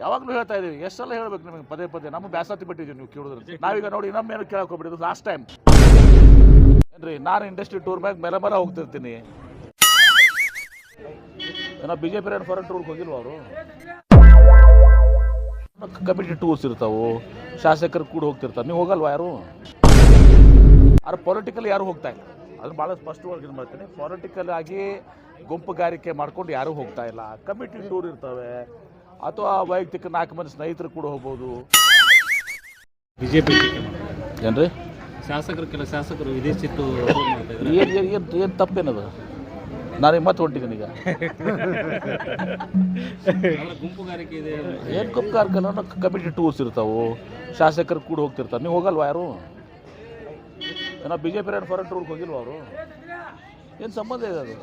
ಯಾವಾಗಲೂ ಹೇಳ್ತಾ ಇದೀವಿ ಎಷ್ಟೆಲ್ಲ ಹೇಳ್ಬೇಕು ನಿಮಗೆ? ಪದೇ ಪದೇ. ನಮ್ಮ ಬ್ಯಾಸತಿ ಬಿಟ್ಟಿದ್ದೀವಿ ನೀವು ಕೇಳಿದ್ರೆ ನಾವೀಗ ನೋಡಿ ನಮ್ಮೇನು ಕೇಳಕೋಬಿಡಿ ಲಾಸ್ಟ್ ಟೈಮ್ ಏನ್ರಿ, ನಾನು ಇಂಡಸ್ಟ್ರಿ ಟೂರ್ ಮ್ಯಾಗ ಮೇಲೆ ಮರ ಹೋಗ್ತಿರ್ತೀನಿ. ಏನೋ ಬಿ ಜೆ ಪಿ ಫಾರೆನ್ ಟೂರ್ಗೆ ಹೋಗಿಲ್ವ ಅವರು? ಕಮಿಟಿ ಟೂರ್ಸ್ ಇರ್ತಾವು, ಶಾಸಕರು ಕೂಡ ಹೋಗ್ತಿರ್ತಾರೆ. ನೀವು ಹೋಗಲ್ವಾ ಯಾರು? ಆದ್ರೆ ಪೊಲಿಟಿಕಲ್ ಯಾರು ಹೋಗ್ತಾ ಇಲ್ಲ. ಅದು ಭಾಳ ಸ್ಪಷ್ಟವಾಗಿ ಇದು ಮಾಡ್ತೀನಿ. ಪೊಲಿಟಿಕಲ್ ಆಗಿ ಗುಂಪುಗಾರಿಕೆ ಮಾಡ್ಕೊಂಡು ಯಾರೂ ಹೋಗ್ತಾ ಇಲ್ಲ. ಕಮಿಟಿ ಟೂರ್ ಇರ್ತವೆ. ಅಥವಾ ವೈಯಕ್ತಿಕ ನಾಲ್ಕು ಮಂದಿ ಸ್ನೇಹಿತರು ಕೂಡ ಹೋಗ್ಬೋದು. ಬಿಜೆಪಿ ಏನ್ರಿ? ಶಾಸಕರು ಕೆಲ ಶಾಸಕರು ವಿದೇಶಿಟ್ಟು ಇದ್ದಾರೆ. ಏನು ಏನು ಏನು ತಪ್ಪೇನದು? ನಾನು ಮತ್ತೆ ಹೊಂಟಿದ್ದೀನಿ ಈಗ. ಏನು ಗುಂಪುಗಾರಿಕೆ ಇದೆ. ಏನು ಗುಂಪುಗಾರಿಕೆ ಕಮಿಟಿ ಟೂರ್ಸ್ ಇರ್ತಾವು. ಶಾಸಕರು ಕೂಡ ಹೋಗ್ತಿರ್ತಾರೆ. ನೀವು ಹೋಗಲ್ವಾ ಯಾರು? ಏನೋ ಬಿ ಜೆ ಪಿ ಫಾರೆನ್ ಟೂರ್ಗೆ ಹೋಗಿಲ್ವ ಅವರು? ಏನು ಸಂಬಂಧ ಇದೆ ಅದು?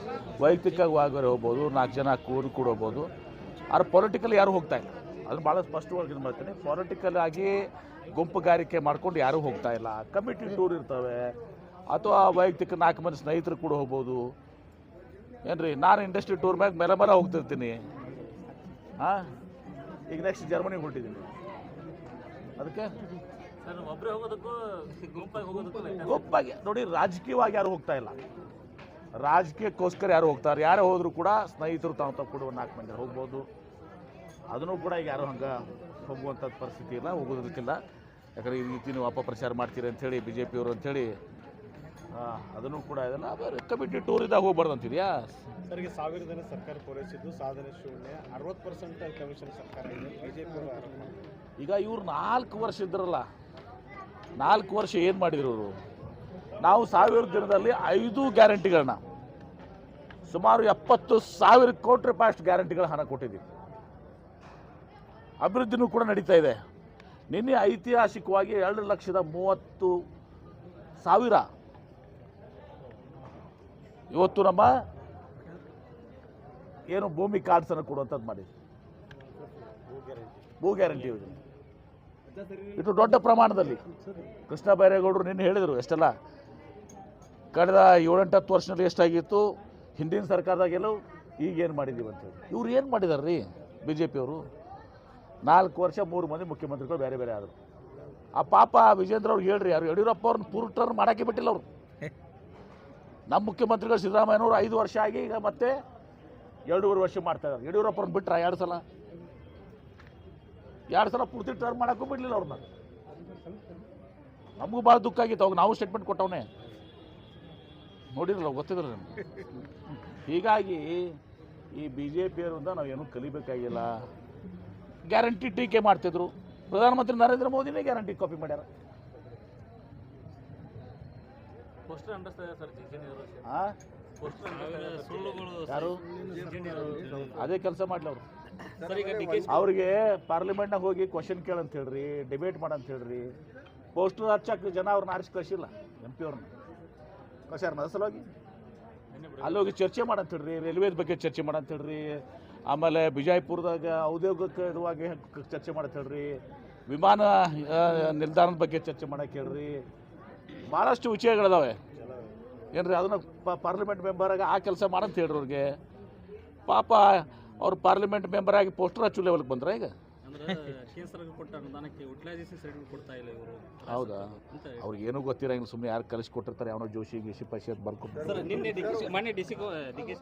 ವೈಯಕ್ತಿಕವಾಗಿ ವಾಗರೆ ಹೋಗ್ಬೋದು ನಾಲ್ಕು ಜನ ಕೂಡಿ ಕೂಡ ಹೋಗ್ಬೋದು. ಆದ್ರೆ ಪೊಲಿಟಿಕಲ್ ಯಾರು ಹೋಗ್ತಾ ಇಲ್ಲ. ಅದು ಭಾಳ ಸ್ಪಷ್ಟವಾಗಿ ಇದು ಮಾಡ್ತೀನಿ ಪೊಲಿಟಿಕಲ್ ಆಗಿ ಗುಂಪುಗಾರಿಕೆ ಮಾಡ್ಕೊಂಡು ಯಾರೂ ಹೋಗ್ತಾ ಇಲ್ಲ. ಕಮಿಟಿ ಟೂರ್ ಇರ್ತವೆ. ಅಥವಾ ವೈಯಕ್ತಿಕ ನಾಲ್ಕು ಮಂದಿ ಸ್ನೇಹಿತರು ಕೂಡ ಹೋಗ್ಬೋದು. ಏನ್ರಿ ನಾನು ಇಂಡಸ್ಟ್ರಿ ಟೂರ್ ಮ್ಯಾಗ ಮೇಲೆ ಮೇಲೆ ಹೋಗ್ತಿರ್ತೀನಿ. ಹಾಂ ಈಗ ನೆಕ್ಸ್ಟ್ ಜರ್ಮನಿಗೆ ಹೊರಟಿದ್ದೀನಿ. ಅದಕ್ಕೆ? ಸರ್ ಒಬ್ಬರೇ ಹೋಗೋದಕ್ಕೂ ಗುಂಪಾಗಿ ನೋಡಿ ರಾಜಕೀಯವಾಗಿ ಯಾರು ಹೋಗ್ತಾ ಇಲ್ಲ. ರಾಜಕೀಯಕ್ಕೋಸ್ಕರ ಯಾರು ಹೋಗ್ತಾರೆ? ಯಾರೇ ಹೋದರೂ ಕೂಡ ಸ್ನೇಹಿತರು ತಾವು ತಾವು ಕೂಡ ಒಂದು ನಾಲ್ಕು ಮಂದಿ ಹೋಗ್ಬೋದು? ಅದನ್ನು ಕೂಡ ಈಗ ಯಾರು ಹಂಗೆ ಹೋಗುವಂಥ ಪರಿಸ್ಥಿತಿ ಇಲ್ಲ ಹೋಗೋದಕ್ಕಿಲ್ಲ ಯಾಕಂದ್ರೆ ಈ ರೀತಿ ನೀವು ಅಪಪ್ರಚಾರ ಮಾಡ್ತೀರಿ ಅಂಥೇಳಿ ಬಿ ಜೆ ಪಿಯವರು ಅಂಥೇಳಿ ಅದನ್ನು ಕೂಡ ಇದೆಲ್ಲ ಕಮಿಟಿ ಟೂರ್ ಇದ್ದಾಗ ಹೋಗ್ಬಾರ್ದು ಅಂತಿದ್ಯಾ? ಸರಿಗೆ ಸಾವಿರ ಜನ ಸರ್ಕಾರ ಪೂರೈಸಿದ್ದು ಸಾಧನೆ ಶೂನ್ಯ ಅರವತ್ತು ಪರ್ಸೆಂಟ್ ಕಮಿಷನ್ ಸರ್ಕಾರ ಇದೆ ಬಿಜೆಪಿ ಈಗ ಇವ್ರು ನಾಲ್ಕು ವರ್ಷ ಇದ್ರಲ್ಲ ನಾಲ್ಕು ವರ್ಷ ಏನು ಮಾಡಿದ್ರು ಇವರು? ನಾವು ಸಾವಿರ ದಿನದಲ್ಲಿ ಐದು ಗ್ಯಾರಂಟಿಗಳನ್ನ ಸುಮಾರು ಎಪ್ಪತ್ತು ಸಾವಿರ ಕೋಟಿ ರೂಪಾಯಿ ಅಷ್ಟು ಗ್ಯಾರಂಟಿಗಳ ಹಣ ಕೊಟ್ಟಿದ್ದೀವಿ. ಅಭಿವೃದ್ಧಿನೂ ಕೂಡ ನಡೀತಾ ಇದೆ. ನಿನ್ನೆ ಐತಿಹಾಸಿಕವಾಗಿ ಎರಡು ಲಕ್ಷದ ಮೂವತ್ತು ಸಾವಿರ. ಇವತ್ತು ನಮ್ಮ ಏನು ಭೂಮಿ ಕಾರ್ಡ್ಸನ್ನು ಕೊಡುವಂಥದ್ದು ಮಾಡಿದ್ವಿ ಭೂ ಗ್ಯಾರಂಟಿ ಯೋಜನೆ. ಇದು ದೊಡ್ಡ ಪ್ರಮಾಣದಲ್ಲಿ. ಕೃಷ್ಣ ಬೈರೇಗೌಡರು ನಿನ್ನೆ ಹೇಳಿದರು ಎಷ್ಟೆಲ್ಲ ಕಳೆದ ಏಳೆಂಟು ಹತ್ತು ವರ್ಷದಲ್ಲಿ ಎಷ್ಟಾಗಿತ್ತು? ಹಿಂದಿನ ಸರ್ಕಾರದಾಗೆಲ್ಲೂ ಈಗ ಏನು ಮಾಡಿದ್ದೀವಿ ಅಂತೇಳಿ ಇವ್ರು ಏನು ಮಾಡಿದಾರೆ ರೀ ಬಿ ಜೆ ಪಿಯವರು ನಾಲ್ಕು ವರ್ಷ ಮೂರು ಮಂದಿ ಮುಖ್ಯಮಂತ್ರಿಗಳು ಬೇರೆ ಬೇರೆ ಆದರು. ಆ ಪಾಪ ವಿಜೇಂದ್ರ ಅವ್ರು ಹೇಳ್ರಿ, ಯಾರು ಯಡಿಯೂರಪ್ಪ ಅವ್ರನ್ನ ಪೂರ್ ಟರ್ನ್ ಮಾಡೋಕ್ಕೆ ಬಿಟ್ಟಿಲ್ಲ ಅವರು. ನಮ್ಮ ಮುಖ್ಯಮಂತ್ರಿಗಳು ಸಿದ್ದರಾಮಯ್ಯನವರು ಐದು ವರ್ಷ ಆಗಿ ಈಗ ಮತ್ತೆ ಎರಡೂವರೆ ವರ್ಷ ಮಾಡ್ತಾ ಇದ್ದಾರೆ ಯಡಿಯೂರಪ್ಪ ಅವ್ರನ್ನ ಬಿಟ್ರ ಎರಡು ಸಲ. ಎರಡು ಸಲ ಪೂರ್ತಿ ಟರ್ನ್ ಮಾಡೋಕ್ಕೂ ಬಿಡಲಿಲ್ಲ ಅವ್ರನ್ನ. ನಮಗೂ ಭಾಳ ದುಃಖ ಆಗಿತ್ತು, ಅವಾಗ ನಾವು ಸ್ಟೇಟ್ಮೆಂಟ್ ಕೊಟ್ಟವನೇ. ನೋಡಿರಲ್ಲ ಗೊತ್ತಿದ್ರ ನಿಮ್ಗೆ? ಹೀಗಾಗಿ ಈ ಬಿ ಜೆ ಪಿಯವರಿಂದ ನಾವೇನು ಕಲಿಬೇಕಾಗಿಲ್ಲ. ಗ್ಯಾರಂಟಿ ಟೀಕೆ ಮಾಡ್ತಿದ್ರು. ಪ್ರಧಾನಮಂತ್ರಿ ನರೇಂದ್ರ ಮೋದಿನೇ ಗ್ಯಾರಂಟಿ ಕಾಪಿ ಮಾಡ್ಯಾರ. ಯಾರು? ಅದೇ ಕೆಲಸ ಮಾಡ್ಲಿ ಅವರು. ಅವ್ರಿಗೆ ಪಾರ್ಲಿಮೆಂಟ್ನಾಗ ಹೋಗಿ ಕ್ವಶನ್ ಕೇಳಂತ ಹೇಳ್ರಿ ಡಿಬೇಟ್ ಮಾಡಂತ ಹೇಳ್ರಿ. ಪೋಸ್ಟರ್ ಹಚ್ಚಕ್ಕೆ ಜನ ಅವ್ರನ್ನ ಆರಿಸಿ ಕಳಿಸಿಲ್ಲ ಎಂ ಪಿ ಅವ್ರನ್ನ. ಅದ್ರ ಸಲುವಾಗಿ? ಅಲ್ಲಿ ಹೋಗಿ ಚರ್ಚೆ ಮಾಡಂತ ಹೇಳ್ರಿ ರೈಲ್ವೇದ ಬಗ್ಗೆ ಚರ್ಚೆ ಮಾಡಂತ ಹೇಳ್ರಿ ಆಮೇಲೆ ಬಿಜಾಪುರದಾಗ ಔದ್ಯೋಗಿಕ ಇರುವಾಗಿ ಚರ್ಚೆ ಮಾಡಂತ ಹೇಳ್ರಿ ವಿಮಾನ ನಿಲ್ದಾಣದ ಬಗ್ಗೆ ಚರ್ಚೆ ಮಾಡಕ್ಕೆ ಹೇಳ್ರಿ. ಭಾಳಷ್ಟು ವಿಷಯಗಳಿದಾವೆ. ಏನ್ರಿ ಅದನ್ನ ಪಾರ್ಲಿಮೆಂಟ್ ಆಗಿ ಆ ಕೆಲಸ ಮಾಡಂತ ಹೇಳ್ರಿ ಅವ್ರಿಗೆ. ಪಾಪ ಅವ್ರು ಪಾರ್ಲಿಮೆಂಟ್ ಮೆಂಬರ್ ಆಗಿ ಪೋಸ್ಟರ್ ಹಚ್ಚು ಲೆವೆಲ್ಗೆ ಬಂದ್ರೆ ಈಗ? ಅಂದ್ರೆ ಕೇಸರ ಕೊಟ್ಟ ಅನುದಾನಕ್ಕೆ ಯುಟಿಲೈಸೇಷನ್ ಸರ್ಟಿಫಿಕೇಟ್ ಕೊಡ್ತಾ ಇಲ್ಲ ಇವರು. ಹೌದಾ? ಅಂತ ಅವ್ರಿಗೆ ಏನೂ ಗೊತ್ತಿರಂಗಿಲ್ಲ ಸುಮ್ಮನೆ ಯಾರು ಕಲಿಸಿ ಕೊಟ್ಟಿರ್ತಾರೆ ಯಾವನೋ ಜೋಶಿ ಗೀಶಿ ಪಶಿ ಅಂತ ಬರ್ಕೊಂಡು ನಿನ್ನೆ ಡಿ ಕೆ ಮಾನ್ಯ ಡಿ ಸಿ ಡಿ ಕೆ